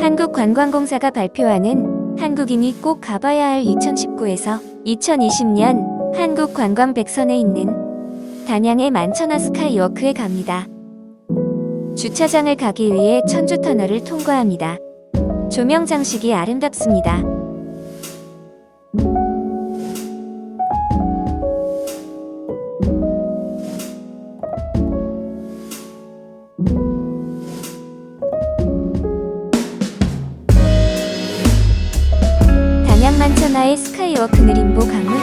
한국관광공사가 발표하는 한국인이 꼭 가봐야 할 2019에서 2020년 한국 관광 백선에 있는 단양의 만천하 스카이워크에 갑니다. 주차장을 가기 위해 천주 터널을 통과합니다. 조명 장식이 아름답습니다. 만천하의 스카이워크 느림보 강물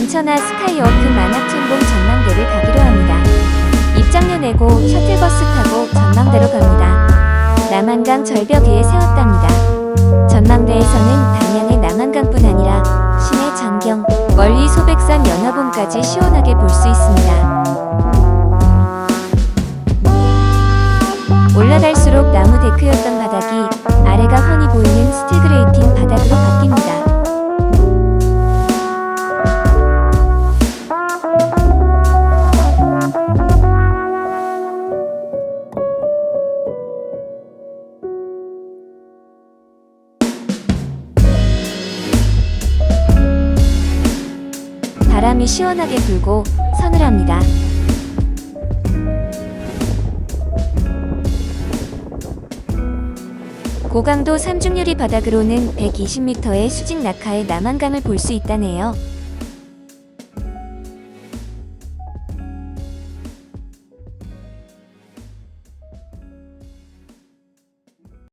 만천하 스카이워크 만학천봉 전망대를 가기로 합니다. 입장료 내고 셔틀버스 타고 전망대로 갑니다. 남한강 절벽 위에 세웠답니다. 전망대에서는 단양의 남한강뿐 아니라 시내 전경, 멀리 소백산 연화봉까지 시원하게 볼 수 있습니다. 올라갈수록 나무 데크였던 바닥이 아래가 훤히 보이는 스틸 그레이팅 바닥으로 바람이 시원하게 불고 서늘합니다. 고강도 삼중유리 바닥으로는 120m의 수직 낙하의 남한강을 볼 수 있다네요.